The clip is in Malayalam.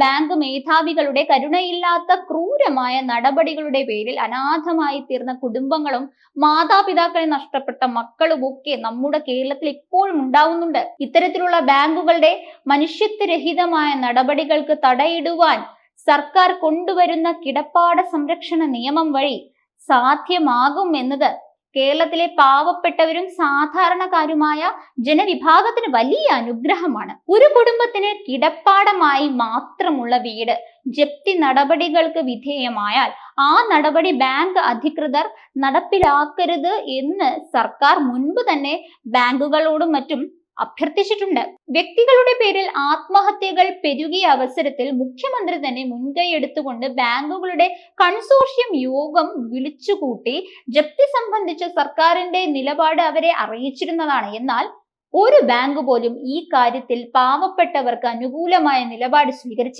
ബാങ്ക് മേധാവികളുടെ കരുണയില്ലാത്ത ക്രൂരമായ നടപടികളുടെ പേരിൽ അനാഥമായി തീർന്ന കുടുംബങ്ങളും മാതാപിതാക്കളെ നഷ്ടപ്പെട്ട മക്കളും ഒക്കെ നമ്മുടെ കേരളത്തിൽ ഇപ്പോഴും ഉണ്ടാവുന്നുണ്ട്. ഇത്തരത്തിലുള്ള ബാങ്കുകളുടെ മനുഷ്യത്വരഹിതമായ നടപടികൾക്ക് തടയിടുവാൻ സർക്കാർ കൊണ്ടുവരുന്ന കിടപ്പാട സംരക്ഷണ നിയമം വഴി സാധ്യമാകും എന്നത് കേരളത്തിലെ പാവപ്പെട്ടവരും സാധാരണക്കാരുമായ ജനവിഭാഗത്തിന് വലിയ അനുഗ്രഹമാണ്. ഒരു കുടുംബത്തിന് കിടപ്പാടമായി മാത്രമുള്ള വീട് ജപ്തി നടപടികൾക്ക് വിധേയമായാൽ ആ നടപടി ബാങ്ക് അധികൃതർ നടപ്പിലാക്കരുത് എന്ന് സർക്കാർ മുൻപ് തന്നെ ബാങ്കുകളോടും മറ്റും അഭ്യർത്ഥിച്ചിട്ടുണ്ട്. വ്യക്തികളുടെ പേരിൽ ആത്മഹത്യകൾ പെരുകിയ അവസരത്തിൽ മുഖ്യമന്ത്രി തന്നെ മുൻകൈ എടുത്തുകൊണ്ട് ബാങ്കുകളുടെ കൺസോർഷ്യം യോഗം വിളിച്ചുകൂട്ടി ജപ്തി സംബന്ധിച്ച സർക്കാരിന്റെ നിലപാട് അവരെ അറിയിച്ചിരുന്നതാണ്. എന്നാൽ ഒരു ബാങ്ക് പോലും ഈ കാര്യത്തിൽ പാവപ്പെട്ടവർക്ക് അനുകൂലമായ നിലപാട് സ്വീകരിച്ചില്ല.